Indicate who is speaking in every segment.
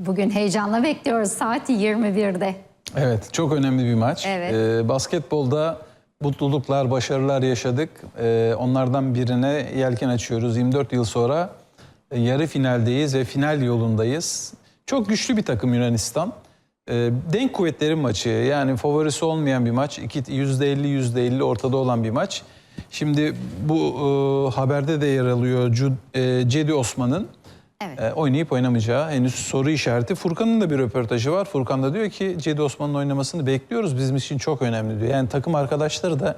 Speaker 1: Bugün heyecanla bekliyoruz saat 21'de.
Speaker 2: Evet, çok önemli bir maç.
Speaker 1: Evet.
Speaker 2: Ee, basketbolda mutluluklar, başarılar yaşadık. Ee, onlardan birine yelken açıyoruz. 24 yıl sonra e, yarı finaldeyiz ve final yolundayız. Çok güçlü bir takım Yunanistan. Ee, denk kuvvetlerin maçı. Yani favorisi olmayan bir maç. İki- %50 %50 ortada olan bir maç. Şimdi bu e, haberde de yer alıyor e, Cedi Osman'ın
Speaker 1: Evet.
Speaker 2: e, oynayıp oynamayacağı henüz soru işareti. Furkan'ın da bir röportajı var. Furkan da diyor ki Cedi Osman'ın oynamasını bekliyoruz. Bizim için çok önemli diyor. Yani takım arkadaşları da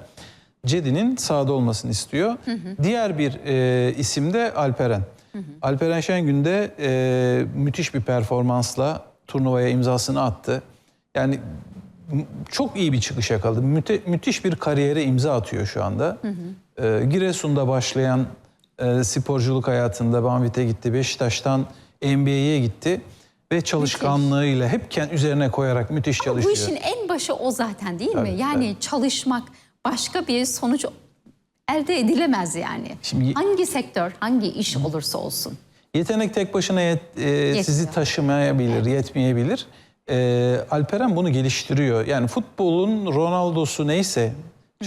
Speaker 2: Cedi'nin sahada olmasını istiyor. Diğer bir e, isim de Alperen. Alperen Şengün de e, müthiş bir performansla turnuvaya imzasını attı. Yani çok iyi bir çıkış yakaladı. Müte- müthiş bir kariyere imza atıyor şu anda. Ee, Giresun'da başlayan e, sporculuk hayatında Banvit'e gitti. Beşiktaş'tan NBA'ye gitti. Ve çalışkanlığıyla hep kendi üzerine koyarak müthiş
Speaker 1: Bu
Speaker 2: çalışıyor.
Speaker 1: işin en başı o zaten değil mi?
Speaker 2: Tabii,
Speaker 1: Yani çalışmak başka bir sonuç elde edilemez yani.
Speaker 2: Şimdi-
Speaker 1: hangi sektör, hangi iş olursa olsun.
Speaker 2: Yetenek tek başına yet- e, sizi taşımayabilir, yetmeyebilir. E, Alperen bunu geliştiriyor. Yani futbolun Ronaldo'su neyse,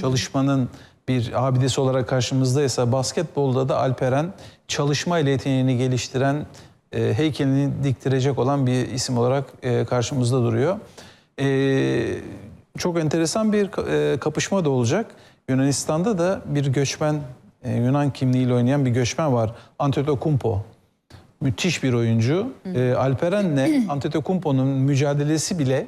Speaker 2: çalışmanın bir abidesi olarak karşımızdaysa basketbolda da Alperen çalışma ile yeteneğini geliştiren, e, heykelini diktirecek olan bir isim olarak e, karşımızda duruyor. E, çok enteresan bir e, kapışma da olacak. Yunanistan'da da bir göçmen, e, Yunan kimliğiyle oynayan bir göçmen var. Antetokounmpo. Müthiş bir oyuncu. E, Alperen'le Antetokounmpo'nun mücadelesi bile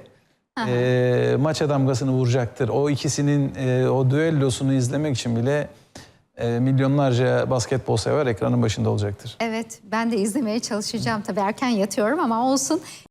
Speaker 2: e, maça damgasını vuracaktır. O ikisinin e, o düellosunu izlemek için bile e, milyonlarca basketbol sever ekranın başında olacaktır.
Speaker 1: Evet ben de izlemeye çalışacağım. Tabii erken yatıyorum ama olsun.